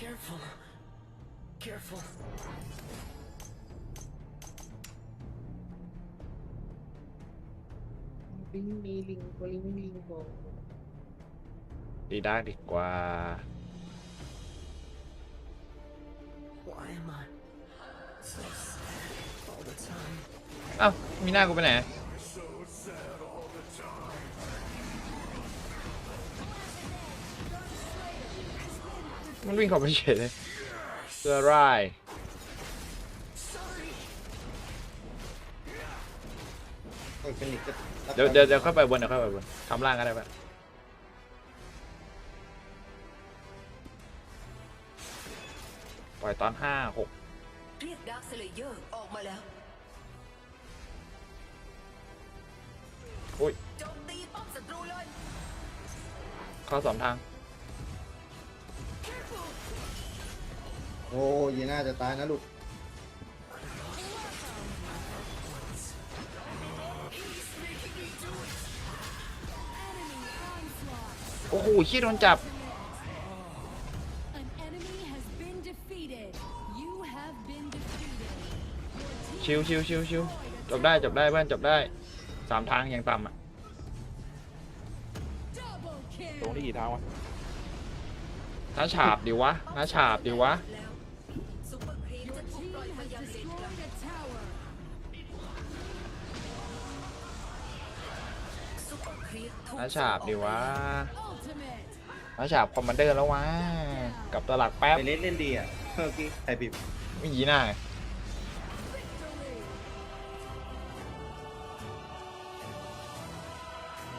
Careful. Careful. ลิงมีลิงก็ลิงลิงโบดีได้ดีกว่า Why am I so sad all the time? เอ้ามีห มันวิ่งเข้าไปเฉยเลยเสื้อร่ายโอ้ยเป็นอีกก็เดี๋ยวเดี๋ยวเดี๋ยวเข้าไปบนเดี๋ยวเข้าไปบนทำล่างก็ได้ปะปล่อยตอนห้าหกเรียกดาร์คสเลเยอร์ออกมาแล้วอุ้ยโจมตีป้อมศัตรูเลยเข้าสองทาง โอ้ยยีน่าจะตายนะลูกโอ้โหขี้โดนจับ An enemy has been defeated. You have been defeated. ชิวชิวชิวชิวจบได้จบได้เพื่อนจบได้สามทางอย่างต่ำอะ Double ตรง kill. ที่กี่ทางวะน้าฉาบดิวะน้าฉาบดิวะแร์ครีมถูกน้าฉาบดิวะ Ultimate. น้าฉาบคอมมานเดอร์แล้ววะกลับตวหลักแป๊บไปเล่นเล่นดีอะเมื่อกี้ใครผิดไม่ยีหน้า Victory.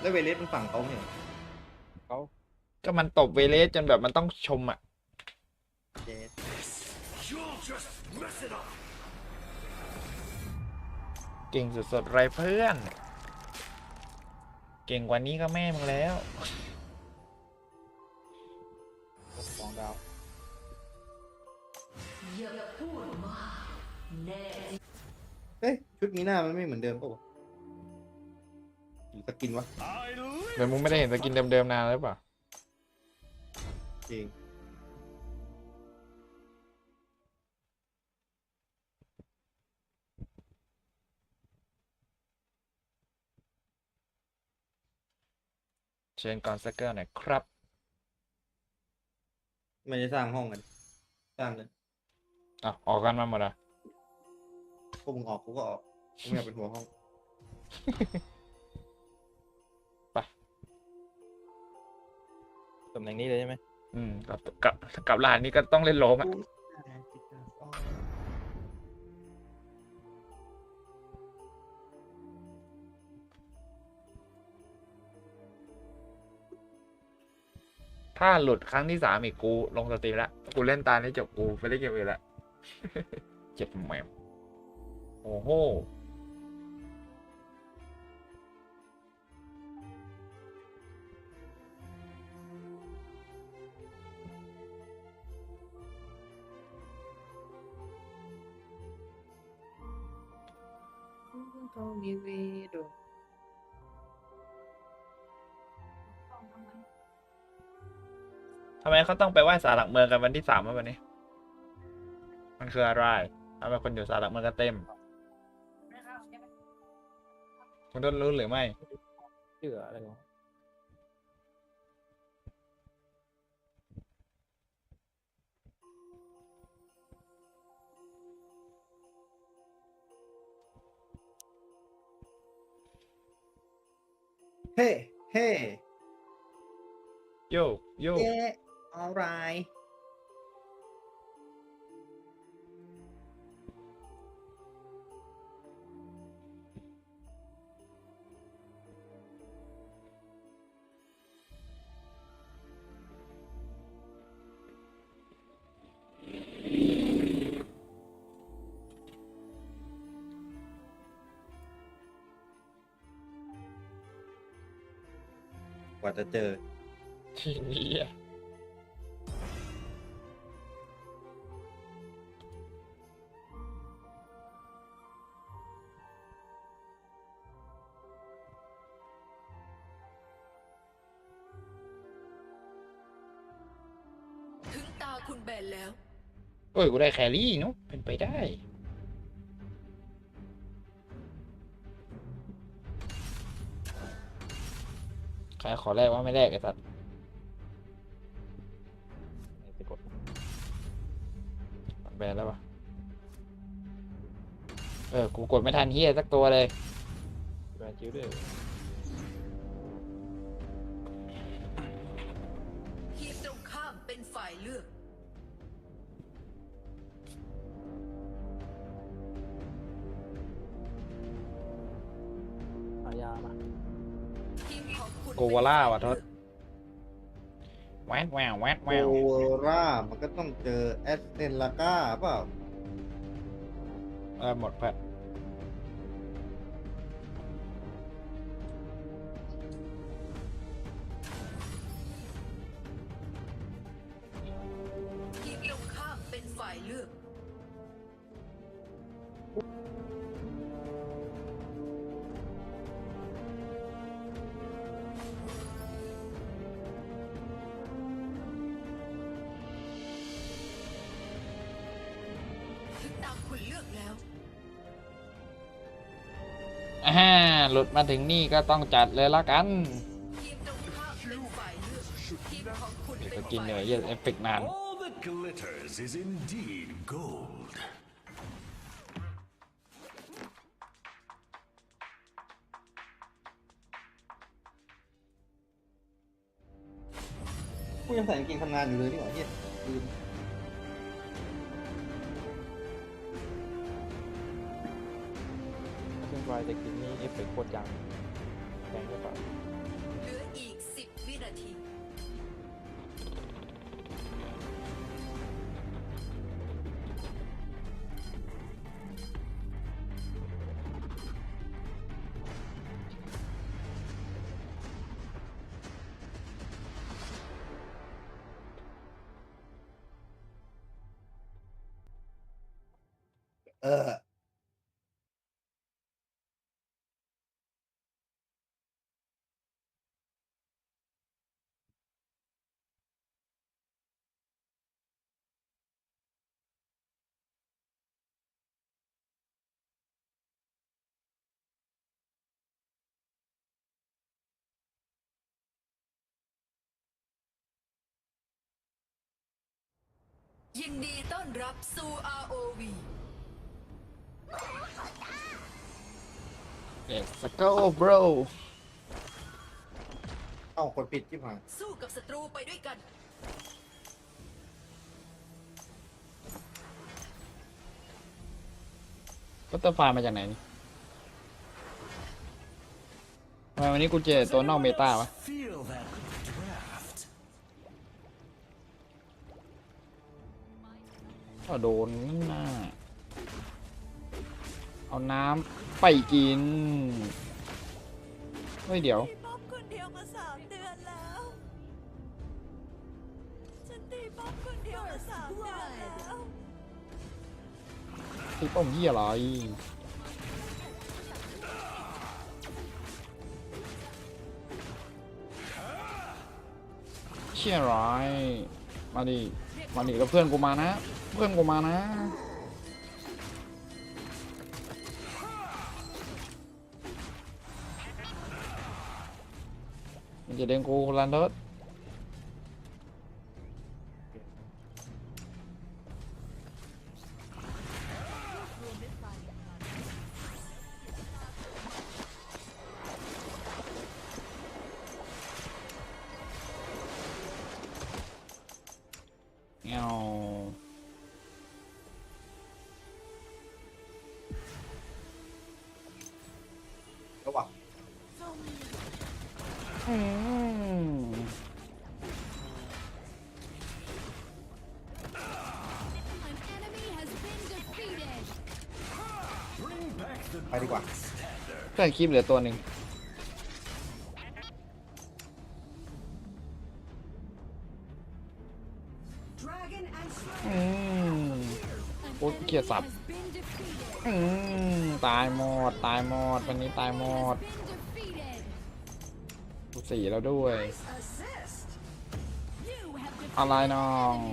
แล้วเวเลสมันฝั่งเขาเนี่ยเขาก็มันตบเวเลสจนแบบมันต้องชมอะเจส You'll just mess it up. เก่งสุดๆไรเพื่อน เก่งกว่านี้ก็แม่มึงแล้วสองดาวอย่าพูดมากแน่เอ้ยชุดมีหน้ามันไม่เหมือนเดิมป่ะวะหรือสกินวะ I live. เดี๋ยวมึงไม่ได้เห็นสกินเดิมๆนานแล้วหรือเปล่าจริง เชิญก่อนสักเกอร์หน่อยครับ ไม่ได้สร้างห้องกันสร้างเลยอะออกกันมาหมดอะพวกมึงออกกูก็ออกกูไม่อยากเป็นหัวห้อง ตำแหน่งนี้เลยใช่ไหมอืมกับกับกับร้านนี้ก็ต้องเล่นโลมอะ ถ้าหลุดครั้งที่สามอีกกูลงสตรีมแล้วกูเล่นตานี้จบกูไปเล่นเกมอื่นแล้วเจ็บแหมโอ้โหเขามีวโด ทำไมเขาต้องไปไหว้ศาลหลักเมืองกันวันที่สามวะวันนี้ มันคืออะไรทำไมคนอยู่ศาลหลักเมืองกันเต็ม คุณต้นรู้หรือไม่ เชื่ออะไรวะเฮ้ เฮ้ โยกโยกเย้ alright กว่าจะเจอทีนี้อ คุณแบนแล้วเอ้ยกูได้แครี่เนาะเป็นไปได้ ใครขอแรกว่าไม่แรกไอ้สัตว์ไปกดแบนแล้วปะเออ กูกดไม่ทันเฮียสักตัวเลยแบนจิ้วด้วย โกวาล่าว่ะทศแวดแววแวดแวโอวรามันก็ต้องเจอแอสเซนลาก้าเปล่า เออหมดแพทที แล้วอ่าหลุดมาถึงนี่ก็ต้องจัดเลยละกันทีมตรงข้ามเป็นฝ่ายเลือกทีมของคุณเดี๋ยวเป็ก็นกินเหนื่อยฝ่ายเหี้ยเอฟเฟกต์นาน All that glitters is indeed gold. กูยังใส่กางเกงทำงานอยู่เลยนี่หว่าเฮียลืม ถ้าเป็นไฟแต่กินนี่เอฟเฟกต์โคตรจังแบงค์ก็ปล่าเหลืออีก 10 วินาที เออ ยินดีต้อนรับสู่ ROV Let's go bro เอ้าคนผิดที่ผ่านสู้กับศัตรูไปด้วยกัน ก็เตอร์ไฟล์มาจากไหนนี่ทำไมวันนี้กูเจอตัวนอกเมตาวะ Feel that ก็โดนนั่นน่ะเอาน้ำไปกินเฮ้ยเดี๋ยวตีป๊อปคนเดียวมาสามเดือนแล้ว ฉันตีป๊อปคนเดียวมาสามเดือนแล้วตีป้อมยี่อะไร เชี่ยร้ายมาดิ มาหนีกับเพื่อนกูมานะ เพื่อนกูมานะ มันจะเด้งกูลันเทิร์ ดีกว่าเพื่อนคลิปเหลือตัวหนึ่งอืม An Ủa, enemy kia sập. has been defeated. อืมตายหมด ตายหมด วันนี้ตายหม Has ด been defeated. กูสี่แล้วด้วย You have defeated อะไรน้อง an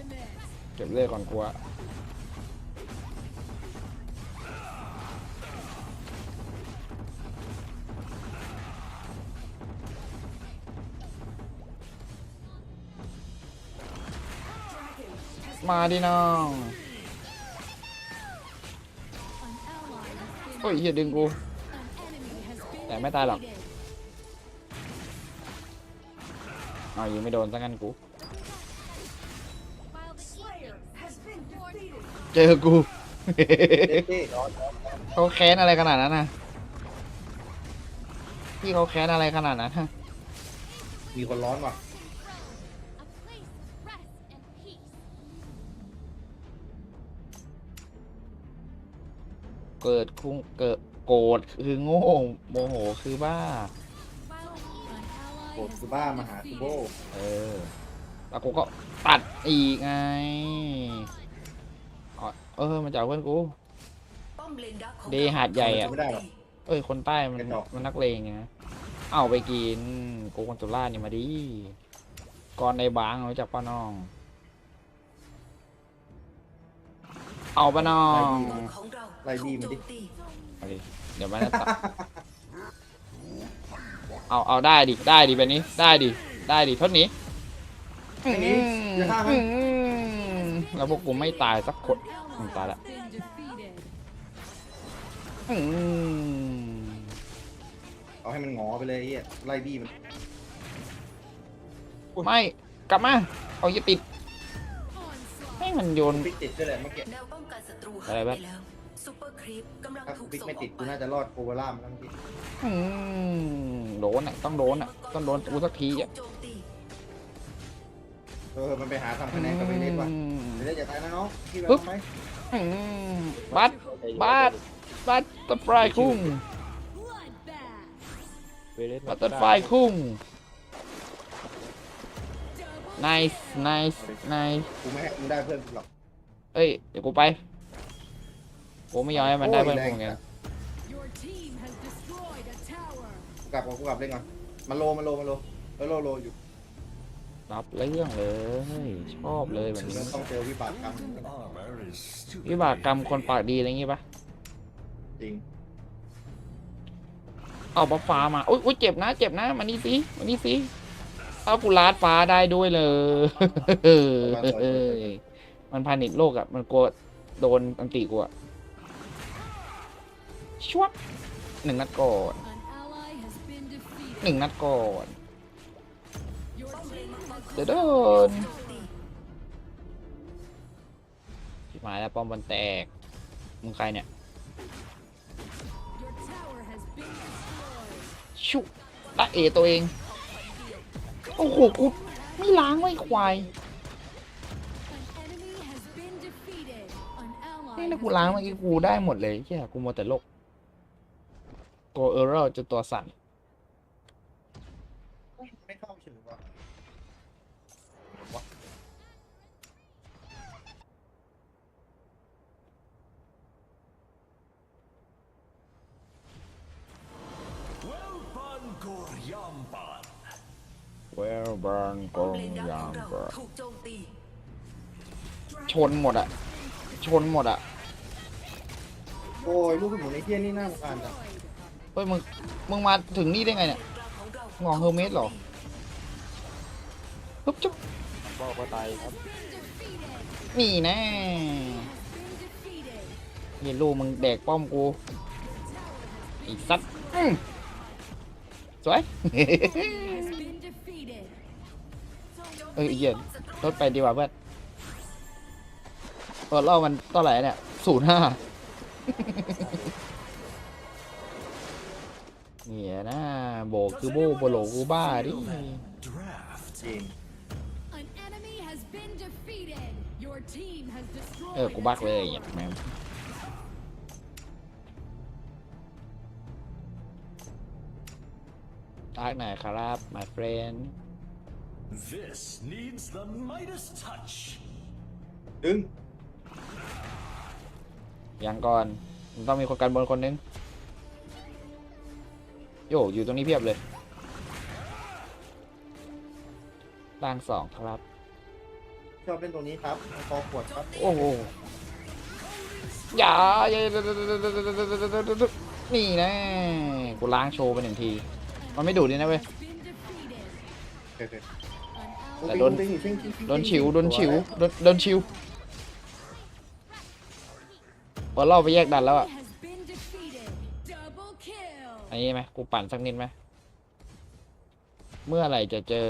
enemy. เก็บเลือดก่อนกลัว มาดิน้องโอ้ยเฮียดึงกู แต่ไม่ตายหรอกเอายิงไม่โดนซะงั้นกู เจอกูเอ๊ะเขาแค้นอะไรขนาดนั้นนะพี่เขาแค้นอะไรขนาดนั้นฮะมีคนร้อนว่ะ เกิดคุ้งเกิดโกรธคือโง่โมโหคือบ้า An ally โกรธ has คือบ้า been มาหาคูโบ defeated. เออแล้วกูก็ตัดอีกไงอ๋อเออมาจากเพื่อนกูป้อมเลนดักของเดหาดใหญ่อะไม่ได้หรอก เอ้ยคนใต้มันกระจอก มันนักเลงไงนะเอาไปกินโกคนตุล่านี่มาดิก่อนในบางรู้จักป้าน้อง เอาป้าน้องป้อมของเราไล่ดีมันดิถูกโจตีเอาดิเดี๋ยวมันจะตัดเอาเอาได้ดิได้ดิแบบนี้ได้ดิได้ดิเท่านี้อย่างนี้อย่าฆ่ามันอืมแล้วพวกกูไม่ตายสักคน An ally Ừ, tại has đã. been defeated. อืมเอาให้มันงอไปเลยไอ้เหี้ยไล่บี้มันไม่กลับมาเอาอย่าติด Onslaught. ให้มันโยนปิดติดด้วยแหละเมื่อกี้ ตรูอะไรหายไปวะแล้วซูเปอร์ครีปกำลังถ้าถูกปิกส่งไม่อติดอกกูไปน่าจะรอดโกวาล่ามันแล้วเมื่อกี้อืมโดนอะต้องโดนอะต้องโดนกูสักทีอะถูกโจมตีเออมันไปหาทำคะแนนกับไปเล่นว่ะอืมไปเล่นอย่าตายนะน้องพี่แบบปึ๊บไหมอืมบัตบัตบัตตะไฟคุ้ง Bloodbath. บัตเตอร์ไฟคุ้ง nice nice nice กูไม่ให้มึงได้เพื่อนกูหรอกเอ้ย เดี๋ยวกูไป กูไม่ยอมให้มันได้เพื่อนกูเหมือนกัน Your team has destroyed a tower. กูกลับก่อนกูกลับเล่นก่อนมาโลมาโลมาโลเออโลโลอยู่รับเรื่องเลย ชอบเลยแบบมึงนี้ต้องเจอวิบากกรรม Armor is stupid. วิบากกรรมคนปากดีอะไรอย่างงี้ปะจริงเอาบัฟฟ้ามาอุ้ยอุ้ยเจ็บนะเจ็บนะมานี่สิมานี่สิเอากูลาดฟ้าได้ด้วยเลย มันพานิชโลกอะ มันกลัวโดนอันติกูอะ ชวบหนึ่งนัดก่อน An ally has been defeated. หนึ่งนัดก่อน Your team has เดี๋ยวโดนโจมตีชิบหายแล้วป้อมบอลแตก มึงใครเนี่ย Your tower has been destroyed. ชุตะเอตัวเอง โอ้โห กูไม่ล้างไว้ควาย An enemy has been defeated. An ally นี่ถ้า has กูล้าง been เมื่อกี้กูได้หมดเลยแค่กูมัวแต่โลก ตัวเออร์เรอร์จนตัวสั่นไม่เข้าเฉยว่ะ Well done, Goryamban. เวลเบิร์นกป้อมงเลนดักยาขอมงเราเบิร์นถูกโจมตีชนหมดอะชนหมดอะโอ้ยลูกหมูในเที่ยนี่น่ารำคาญจัง เฮ้ยมึงมึงมาถึงนี่ได้ไงเนี่ยของเรางองเฮอร์เมสเหรอปุ๊บจุ๊บบอกว่าตายครับ defeated. นี่แน่ Been defeated. เฮียลูกมึงแดกป้อมกูอีกสัตว์อืมสวย Has been defeated. เอ้ยเหี้ยลดไปดีกว่าเพื่อนเปิดรอบมันเท่าไหร่เนี่ยศูนย์ห้า เนี่ยนะโบกคือโบโบโลกูบ้าดิ Draft. จริง An enemy has been defeated. Your team has destroyed. เออกูบักเลย a อย่าง tower. แม่งทักหน่อยครับ my friend This needs the Midas touch. ดึงยังก่อนมันต้องมีคนกันบนคนนึง โยอยู่ตรงนี้เพียบเลยล่างสองครับ ชอบเล่นตรงนี้ครับคอขวดครับโอ้โหอย่าอย่านี่นะกูล้างโชว์ไปหนึ่งที มันไม่ดูดเลยนะเว้ย Been defeated. โอเค An แต่โดนโดนชิงชิงชิงโดนฉิวโดนฉิวโดนโดนฉิวพอล่อไปแยกดันแล้วอะ อันนี้ไหมกูปั่นสักนิดไหมเมื่อไหร่จะเจอ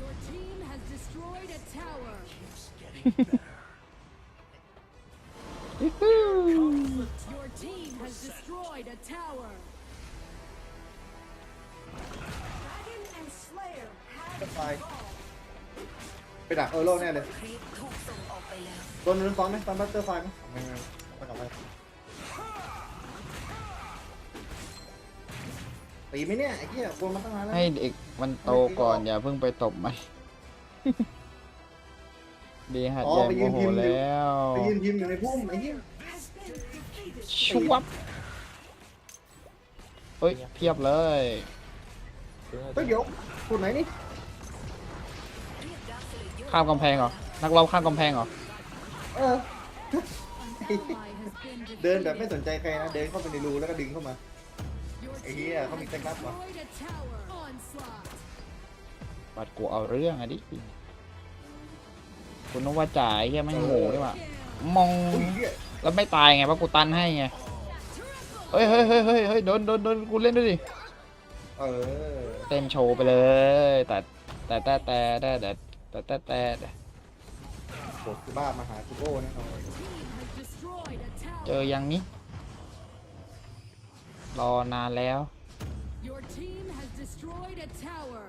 Your team has destroyed a tower. Your team has destroyed a tower. Dragon and Slayer have ไปไปดักเออโลแน่เลยครีปถูกส่งออกไปแล้ว โดนโดนซ้อมไหมซ้อมบัตเตอร์ไฟไหมไม่ไม่ไม่ต้องไป ตีไหมเนี่ยไอ้เหี้ยวนมาตั้งนานแล้วให้เด็กมันโตก่อนอย่าเพิ่งไปตบมันดีหัดใหญ่โมโหแล้วไปยืนพิมพ์อยู่ในพุ่มไอ้เหี้ยชวบเฮ้ยเพียบเลยเฮ้ยเดี๋ยวคุณไหนนี่ข้ามกำแพงเหรอนักรบข้ามกำแพงเหรอเออ An ally has been เดินแบบไม่ defeated. สนใจใครนะเดินเข้าไปในรูแล้วก็ดึงเข้ามา Your Ê, team không bị has tách lắp à? destroyed a tower. Onslaught. ปัดกูเอาเรื่องอะดิคุณนึกว่าจ่ายแค่ไม่งโง่ดีกว่ามองอุ้ยเหี้ยแล้วไม่ตายไงเพราะกูตันให้ไงเฮ้ยเฮ้ยเฮ้ยเฮ้ยเฮ้ยโดนโดนโดนกูเล่นด้วยดิเออเต้นโชว์ไปเลยแต่แต่แต่แต่แต่แต่แต่แต่แต่แต่โหดคือบ้ามาหาคูโก้แน่นอน Team has destroyed a เจ tower. อยังนี้ รอนานแล้ว Your team has destroyed a tower.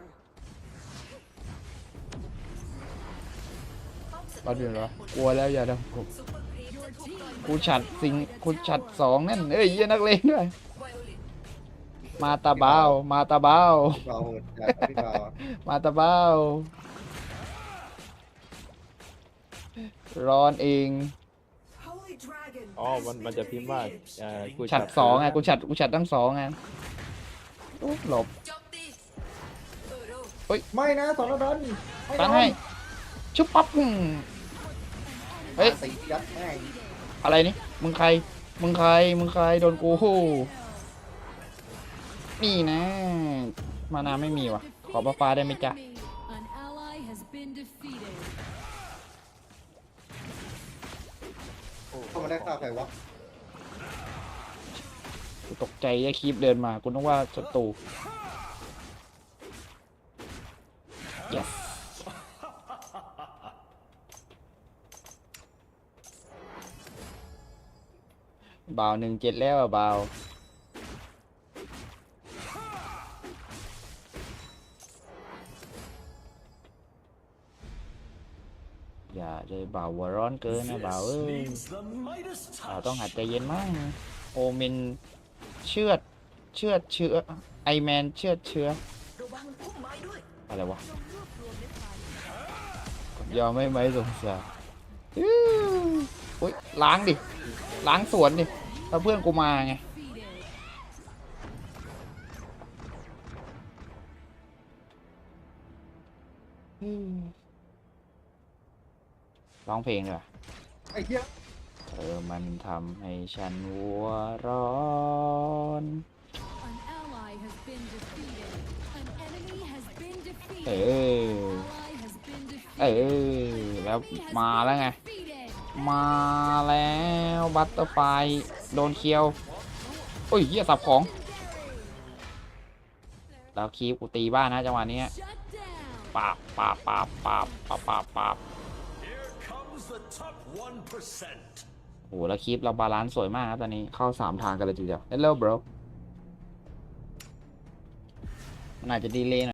รอดูเหรอกลัวแล้วอย่าทำกูซุปเปอร์ครีป Your จะถูก team ต่อยกูฉัดสิงกูฉัดสองนั่นเอ้ยเหี้ยนักเลงด้วยไวโอลินมาตาเบามาตาเบา พี่เบาโหดจัดพี่เบามาตาเบาร้อนเอง Holy Dragon อ๋อมันมันจะพิมพ์ว่าเอ่อกูฉัดสองไงกูฉัดกูฉัดทั้งสองไงโอ้หลบโจมตีเออโรไม่นะสอนดันตั้งให้ชุบปั๊บอืมเฮ้ยตียัดแม่งอะไรนี่มึงใคร มึงใคร มึงใครโดนกูนี่นะ มานาไม่มีว่ะ ขอป้าฟ้าได้ไหมจ๊ะ ได้ข่าวใครวะกูตกใจไอ้คีบเดินมา กูนึกว่าศัตรู yes บ่าวหนึ่งเจ็ดแล้วอะบ่าว อย่าเลยบ่าวหัวร้อนเกินนะบ่าวเอ้ย needs the Midas บ่าว touch. ต้องหัดใจเย็นมั่งโอเมนเชือดเชือดเชื้อไอแมนเชือดเชื้อระวังพุ่มไม้ด้วยอะไรวะยอมไม่ไหมสงสารอื้ออุ้ยล้างดิล้างสวนดิแล้วเพื่อนกูมาไง ร้องเพลงดีกว่าไอ้เหี้ยเธอมันทำให้ฉันหัวร้อน An ally has been defeated. An enemy has been defeated. เออ Ally has been เอ defeated. อ แล้วมาแล้วไง Defeated. มาแล้วบัตเตอร์ไฟโดนเคียวโอ้ยเหี้ยสับของ แล้วคีบกูตีบ้านนะจังหวะนี้ Shut down. ปาบปาบปาบปาบปาบปาบปาบ Here comes the top 1%. โอ้โหแล้วคลิปเราบาลานซ์สวยมากครับตอนนี้เข้าสามทางกันเลยทีเดียว Hello bro มันอาจจะดีเลยหน่อย